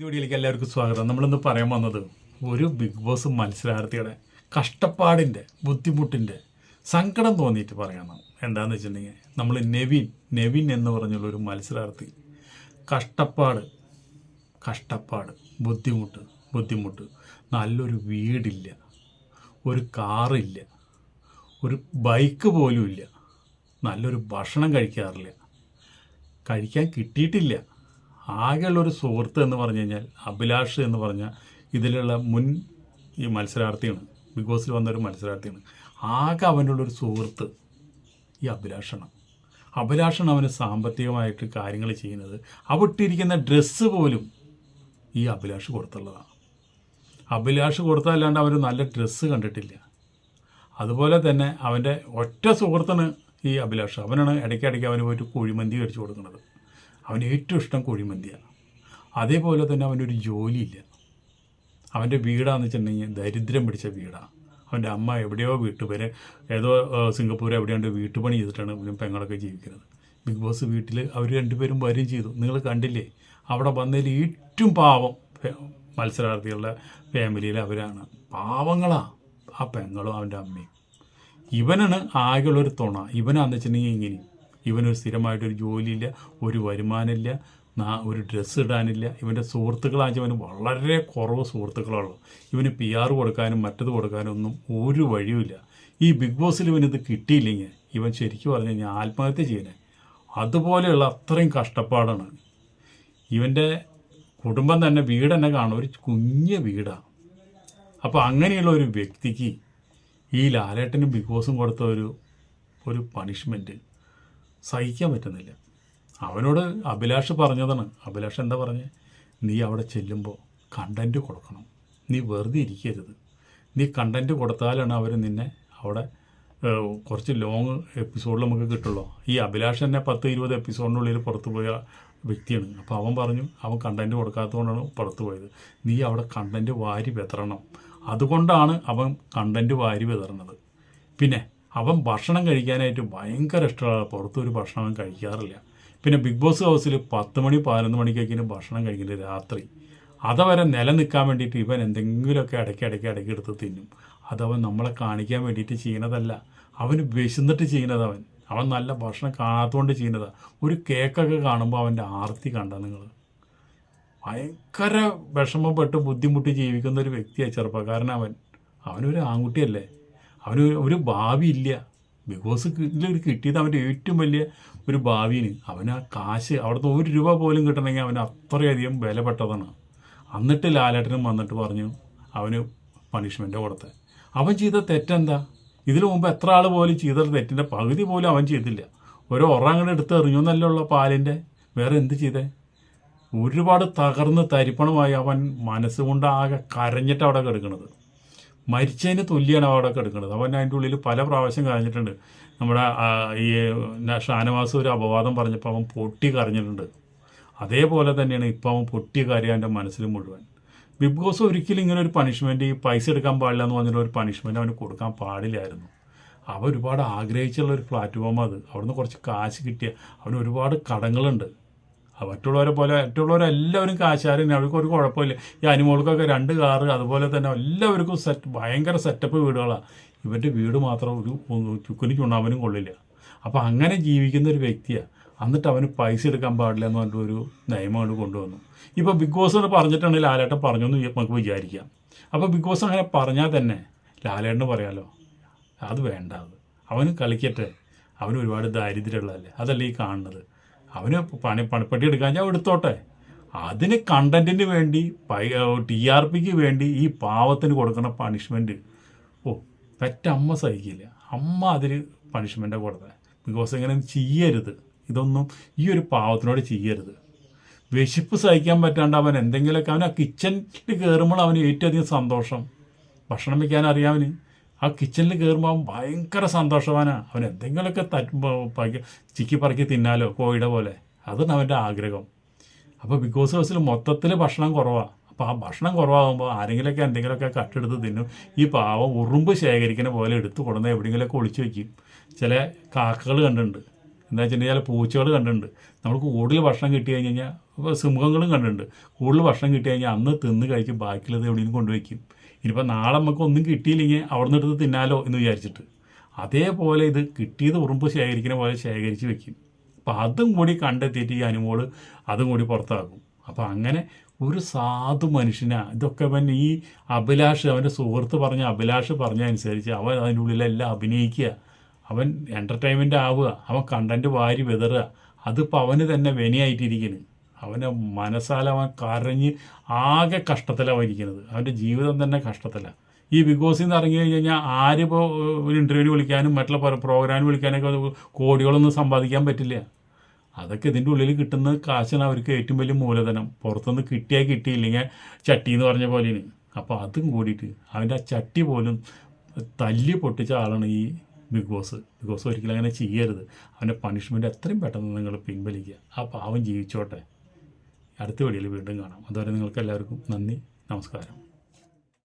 പുതിയ വീഡിയോയിലേക്ക് എല്ലാവർക്കും സ്വാഗതം. നമ്മളിന്ന് പറയാൻ വന്നത് ഒരു ബിഗ് ബോസ് മത്സരാർത്ഥിയുടെ കഷ്ടപ്പാടിന്റെ ബുദ്ധിമുട്ടിന്റെ സങ്കടം തോന്നിയിട്ട് പറയണം എന്താണെന്ന് വെച്ചിട്ടുണ്ടെങ്കിൽ നമ്മൾ നെവിൻ നെവിൻ എന്ന് പറഞ്ഞുള്ള ഒരു മത്സരാർത്ഥി. കഷ്ടപ്പാട് കഷ്ടപ്പാട് ബുദ്ധിമുട്ട് ബുദ്ധിമുട്ട്. നല്ലൊരു വീടില്ല ഒരു കാറില്ല ഒരു ബൈക്ക് പോലും ഇല്ല നല്ലൊരു ഭക്ഷണം കഴിക്കാറില്ല. കഴിക്കാൻ കിട്ടിയിട്ടില്ല. ആകെയുള്ളൊരു സുഹൃത്ത് എന്ന് പറഞ്ഞു കഴിഞ്ഞാൽ അഭിലാഷ് എന്ന് പറഞ്ഞ ഇതിലുള്ള മുൻ ഈ മത്സരാർത്ഥിയാണ്. ബിഗ് ബോസിൽ വന്നൊരു മത്സരാർത്ഥിയാണ്. ആകെ അവനുള്ളൊരു സുഹൃത്ത് ഈ അഭിലാഷാണ്. അഭിലാഷാണ് അവന് സാമ്പത്തികമായിട്ട് കാര്യങ്ങൾ ചെയ്യുന്നത്. അവിട്ടിരിക്കുന്ന ഡ്രസ്സ് പോലും ഈ അഭിലാഷ് കൊടുത്തുള്ളതാണ്. അഭിലാഷ് കൊടുത്തതല്ലാണ്ട് അവർ നല്ല ഡ്രസ്സ് കണ്ടിട്ടില്ല. അതുപോലെ തന്നെ അവന്റെ ഒറ്റ സുഹൃത്തിന് ഈ അഭിലാഷ്. അവനാണ് ഇടയ്ക്കിടയ്ക്ക് അവന് പോയിട്ട് കുഴിമന്തി കഴിച്ചു കൊടുക്കുന്നത്. അവന് ഏറ്റവും ഇഷ്ടം കുഴിമന്തിയാണ്. അതേപോലെ തന്നെ അവനൊരു ജോലിയില്ല. അവന്റെ വീടാന്ന് വെച്ചിട്ടുണ്ടെങ്കിൽ ദരിദ്രം പിടിച്ച വീടാണ് അവന്റെ അമ്മ എവിടെയോ വീട്ടു വരെ ഏതോ സിംഗപ്പൂർ എവിടെയാണ്ട് വീട്ടുപണി ചെയ്തിട്ടാണ് ഇവനും പെങ്ങളൊക്കെ ജീവിക്കുന്നത്. ബിഗ് ബോസ് വീട്ടിൽ അവർ രണ്ടുപേരും വരും ചെയ്തു. നിങ്ങൾ കണ്ടില്ലേ? അവിടെ വന്നതിൽ ഏറ്റവും പാവം മത്സരാർത്ഥികളുടെ ഫാമിലിയിൽ അവരാണ്. പാവങ്ങളാണ് ആ പെങ്ങളും അവന്റെ അമ്മയും. ഇവനാണ് ആകെയുള്ളൊരു തുണ. ഇവനാന്ന് വെച്ചിട്ടുണ്ടെങ്കിൽ ഇങ്ങനെ ഇവനൊരു സ്ഥിരമായിട്ടൊരു ജോലിയില്ല ഒരു വരുമാനമില്ല ഒരു ഡ്രസ്സ് ഇടാനില്ല. ഇവന്റെ സുഹൃത്തുക്കളാണെന്ന് ഇവന് വളരെ കുറവ് സുഹൃത്തുക്കളുള്ളൂ ഇവന് പി ആർ കൊടുക്കാനും മറ്റത് കൊടുക്കാനും ഒന്നും ഒരു വഴിയുമില്ല. ഈ ബിഗ് ബോസിൽ ഇവനിത് കിട്ടിയില്ലെങ്കിൽ ഇവൻ ശരിക്കും പറഞ്ഞു കഴിഞ്ഞാൽ ആത്മഹത്യ ചെയ്യണേ. അതുപോലെയുള്ള അത്രയും കഷ്ടപ്പാടാണ്. ഇവന്റെ കുടുംബം തന്നെ വീട് തന്നെ കാണും ഒരു കുഞ്ഞ വീടാണ് അപ്പോൾ അങ്ങനെയുള്ള ഒരു വ്യക്തിക്ക് ഈ ലാലേട്ടനും ബിഗ് ബോസും കൊടുത്ത ഒരു ഒരു പണിഷ്മെന്റ് സഹിക്കാൻ പറ്റുന്നില്ല അവനോട് അഭിലാഷ് പറഞ്ഞതാണ്. അഭിലാഷ് എന്താ പറഞ്ഞത് നീ അവിടെ ചെല്ലുമ്പോൾ കണ്ടന്റ് കൊടുക്കണം. നീ വെറുതെ ഇരിക്കരുത്. നീ കണ്ടന്റ് കൊടുത്താലാണ് അവർ നിന്നെ അവിടെ കുറച്ച് ലോങ് എപ്പിസോഡിൽ നമുക്ക് കിട്ടുള്ളൂ. ഈ അഭിലാഷ് തന്നെ പത്ത് ഇരുപത് എപ്പിസോഡിനുള്ളിൽ പുറത്തു പോയ വ്യക്തിയാണ്. അപ്പോൾ അവൻ പറഞ്ഞു അവൻ കണ്ടന്റ് കൊടുക്കാത്തതുകൊണ്ടാണ് പുറത്തു പോയത്. നീ അവിടെ കണ്ടന്റ് വാരി വിതറണം. അതുകൊണ്ടാണ് അവൻ കണ്ടന്റ് വാരി വിതറണത് പിന്നെ അവൻ ഭക്ഷണം കഴിക്കാനായിട്ട് ഭയങ്കര ഇഷ്ടമാണ് പുറത്തൊരു ഭക്ഷണം അവൻ കഴിക്കാറില്ല. പിന്നെ ബിഗ് ബോസ് ഹൗസിൽ പത്ത് മണി പതിനൊന്ന് മണിക്കൊക്കെയാണ് ഭക്ഷണം കഴിക്കുന്നത് രാത്രി. അതവരെ നിലനിൽക്കാൻ വേണ്ടിയിട്ട് ഇവൻ എന്തെങ്കിലുമൊക്കെ ഇടയ്ക്ക് ഇടയ്ക്ക് ഇടയ്ക്ക് എടുത്ത് തിന്നും. അതവൻ നമ്മളെ കാണിക്കാൻ വേണ്ടിയിട്ട് ചെയ്യണതല്ല. അവന് വിശന്നിട്ട് ചെയ്യുന്നതവൻ അവൻ. നല്ല ഭക്ഷണം കാണാത്തതുകൊണ്ട് ചെയ്യുന്നതാണ് ഒരു കേക്കൊക്കെ കാണുമ്പോൾ അവന്റെ ആർത്തി കണ്ട നിങ്ങൾ ഭയങ്കര വിഷമപ്പെട്ട് ബുദ്ധിമുട്ടി ജീവിക്കുന്ന ഒരു വ്യക്തിയാണ് ചെറുപ്പക്കാരൻ അവൻ. അവനൊരു ആൺകുട്ടിയല്ലേ? അവന് ഒരു ഭാവി ഇല്ല. ബോസ് ഒരു കിട്ടിയത് അവന്റെ ഏറ്റവും വലിയ ഒരു ഭാവിന് അവന് ആ കാശ് അവിടുത്തെ ഒരു രൂപ പോലും കിട്ടണമെങ്കിൽ അവൻ അത്രയധികം വിലപ്പെട്ടതാണ്. എന്നിട്ട് ലാലേട്ടനും വന്നിട്ട് പറഞ്ഞു അവന് പണിഷ്മെന്റ് കൊടുത്ത്. അവൻ ചെയ്ത തെറ്റെന്താ? ഇതിനു മുമ്പ് എത്ര ആൾ പോലും ചെയ്ത തെറ്റിന്റെ പകുതി പോലും അവൻ ചെയ്തില്ല. ഒരു ഒറങ്ങടെ എടുത്ത് എറിഞ്ഞു എന്നല്ലുള്ള പാലിന്റെ വേറെ എന്ത് ചെയ്തേ? ഒരുപാട് തകർന്ന് തരിപ്പണമായി അവൻ മനസ്സുകൊണ്ട് ആകെ കരഞ്ഞിട്ട് അവിടെ കിടക്കുന്നത് മരിച്ചതിന് തുല്യമാണ് അവിടെ കിടക്കുന്നത് അവൻ അതിന്റെ ഉള്ളിൽ പല പ്രാവശ്യം കരഞ്ഞിട്ടുണ്ട്. നമ്മുടെ ഈ ഷാനവാസ് ഒരു അപവാദം പറഞ്ഞപ്പോൾ അവൻ പൊട്ടി കരഞ്ഞിട്ടുണ്ട്. അതേപോലെ തന്നെയാണ് ഇപ്പോൾ അവൻ പൊട്ടി കരയാൻ എന്റെ മനസ്സിൽ മുഴുവൻ. ബിഗ് ബോസ് ഒരിക്കലും ഇങ്ങനെ ഒരു പണിഷ്മെന്റ് ഈ പൈസ എടുക്കാൻ പാടില്ല എന്ന് പറഞ്ഞിട്ട് ഒരു പണിഷ്മെന്റ് അവന് കൊടുക്കാൻ പാടില്ലായിരുന്നു. അവൻ ഒരുപാട് ആഗ്രഹിച്ചുള്ള ഒരു പ്ലാറ്റ്ഫോം അത്. അവിടുന്ന് കുറച്ച് കാശ് കിട്ടിയ അവന് ഒരുപാട് കടങ്ങളുണ്ട്. മറ്റുള്ളവരെ പോലെ മറ്റുള്ളവരെല്ലാവരും കാശാരൻ അവർക്ക് ഒരു കുഴപ്പമില്ല. ഈ അനിമോൾക്കൊക്കെ രണ്ട് കാറ് അതുപോലെ തന്നെ എല്ലാവർക്കും സെറ്റ് ഭയങ്കര സെറ്റപ്പ് വീടുകളാണ് ഇവന്റെ വീട് മാത്രം ഒരു ചുക്കുനി ചുണ്ണാമ്പനും കൊള്ളില്ല. അപ്പോൾ അങ്ങനെ ജീവിക്കുന്ന ഒരു വ്യക്തിയാണ് എന്നിട്ട് അവന് പൈസ എടുക്കാൻ പാടില്ല എന്ന് പറഞ്ഞിട്ട് ഒരു നിയമം കൊണ്ട് കൊണ്ടുവന്നു. ഇപ്പോൾ ബിഗ് ബോസ് പറഞ്ഞിട്ടുണ്ടെങ്കിൽ ലാലേട്ടൻ പറഞ്ഞു എന്ന് നമുക്ക് വിചാരിക്കാം. അപ്പോൾ ബിഗ് ബോസ് അങ്ങനെ പറഞ്ഞാൽ തന്നെ ലാലേട്ടന് പറയാലോ അത് വേണ്ട അത്. അവന് കളിക്കട്ടെ. അവന് ഒരുപാട് ദാരിദ്ര്യമുള്ളതല്ലേ. അതല്ലേ ഈ കാണുന്നത്. അവന് പണി പണിപ്പെട്ടി എടുക്കാൻ ഞാൻ എടുത്തോട്ടെ. അതിന് കണ്ടന്റിന് വേണ്ടി ടി ആർ പിക്ക് വേണ്ടി ഈ പാവത്തിന് കൊടുക്കുന്ന പണിഷ്മെന്റ് ഓ പെറ്റമ്മ സഹിക്കില്ല. അമ്മ അതിൽ പണിഷ്മെന്റ് കൊടുത്തത് ബിക്കോസ് ഇങ്ങനെ ചെയ്യരുത്. ഇതൊന്നും ഈ ഒരു പാവത്തിനോട് ചെയ്യരുത്. വിശപ്പ് സഹിക്കാൻ പറ്റാണ്ട് അവൻ എന്തെങ്കിലുമൊക്കെ അവൻ ആ കിച്ചണിൽ കയറുമ്പോൾ അവന് ഏറ്റവും അധികം സന്തോഷം. ഭക്ഷണം വയ്ക്കാൻ ആ കിച്ചണിൽ കയറുമ്പോൾ അവൻ ഭയങ്കര സന്തോഷവാനാണ് അവൻ എന്തെങ്കിലുമൊക്കെ തറ്റി ചിക്കി പറക്കി തിന്നാലോ കോഴിയുടെ പോലെ. അതാണ് അവന്റെ ആഗ്രഹം. അപ്പോൾ ബിഗ് ബോസ് ഹൗസിൽ മൊത്തത്തിൽ ഭക്ഷണം കുറവാണ് അപ്പോൾ ആ ഭക്ഷണം കുറവാകുമ്പോൾ ആരെങ്കിലുമൊക്കെ എന്തെങ്കിലുമൊക്കെ കട്ടെടുത്ത് തിന്നും. ഈ പാവം ഉറുമ്പ് ശേഖരിക്കുന്ന പോലെ എടുത്ത് കൊടുന്ന് എവിടെയെങ്കിലുമൊക്കെ ഒളിച്ചു വയ്ക്കും ചില കാക്കകൾ കണ്ടിട്ടുണ്ട്. എന്താ വെച്ചിട്ടുണ്ടെങ്കിൽ പൂച്ചകൾ കണ്ടിട്ടുണ്ട്. നമ്മൾ കൂടുതൽ ഭക്ഷണം കിട്ടി കഴിഞ്ഞ് കഴിഞ്ഞാൽ സിംഹങ്ങളും കണ്ടിട്ടുണ്ട്. കൂടുതൽ ഭക്ഷണം കിട്ടി കഴിഞ്ഞാൽ അന്ന് തിന്ന് കഴിച്ച് ബാക്കിയുള്ളത് എവിടെയും കൊണ്ടുവയ്ക്കും ഇനിയിപ്പോൾ നാളെ നമുക്ക് ഒന്നും കിട്ടിയില്ലെങ്കിൽ അവിടെ നിന്ന് എടുത്ത് തിന്നാലോ എന്ന് വിചാരിച്ചിട്ട്. അതേപോലെ ഇത് കിട്ടിയത് ഉറുമ്പ് ശേഖരിക്കുന്ന പോലെ ശേഖരിച്ച് വെക്കും. അപ്പം അതും കൂടി കണ്ടെത്തിയിട്ട് ഈ അനുമോൾ അതും കൂടി പുറത്താക്കും. അപ്പം അങ്ങനെ ഒരു സാധു മനുഷ്യനാ. ഇതൊക്കെ അവൻ ഈ അഭിലാഷ് അവന്റെ സുഹൃത്ത് പറഞ്ഞ അഭിലാഷ് പറഞ്ഞ അനുസരിച്ച് അവൻ അതിന്റെ ഉള്ളിലെല്ലാം അഭിനയിക്കുക. അവൻ എന്റർടൈൻമെന്റ് ആവുക. അവൻ കണ്ടന്റ് വാരി വിതറുക. അതിപ്പോൾ അവന് തന്നെ വിനയായിട്ടിരിക്കുന്നു അവനെ മനസ്സാൽ അവൻ കരഞ്ഞ് ആകെ കഷ്ടത്തിലാണ് ഇരിക്കുന്നത് അവന്റെ ജീവിതം തന്നെ കഷ്ടത്തിലാണ് ഈ ബിഗ് ബോസിൽ നിന്ന് ഇറങ്ങി കഴിഞ്ഞ് കഴിഞ്ഞാൽ ആരിപ്പോൾ ഒരു ഇന്റർവ്യൂവിന് വിളിക്കാനും മറ്റുള്ള പ്രോഗ്രാമിന് വിളിക്കാനൊക്കെ കോടികളൊന്നും സമ്പാദിക്കാൻ പറ്റില്ല. അതൊക്കെ ഇതിന്റെ ഉള്ളിൽ കിട്ടുന്ന കാശാണ് അവർക്ക് ഏറ്റവും വലിയ മൂലധനം. പുറത്തുനിന്ന് കിട്ടിയാൽ കിട്ടിയില്ലെങ്കിൽ ചട്ടി എന്ന് പറഞ്ഞ പോലെയാണ്. അപ്പോൾ അതും കൂടിയിട്ട് അവന്റെ ആ ചട്ടി പോലും തല്ലി പൊട്ടിച്ച ആളാണ് ഈ ബിഗ് ബോസ് ബിഗ് ബോസ് ഒരിക്കലും അങ്ങനെ ചെയ്യരുത്. അവന്റെ പണിഷ്മെന്റ് എത്രയും പെട്ടെന്ന് നിങ്ങൾ പിൻവലിക്കുക. ആ പാവം ജീവിച്ചോട്ടെ. അടുത്ത വീഡിയോയിൽ വീണ്ടും കാണാം. അതുവരെ നിങ്ങൾക്ക് എല്ലാവർക്കും നന്ദി നമസ്കാരം.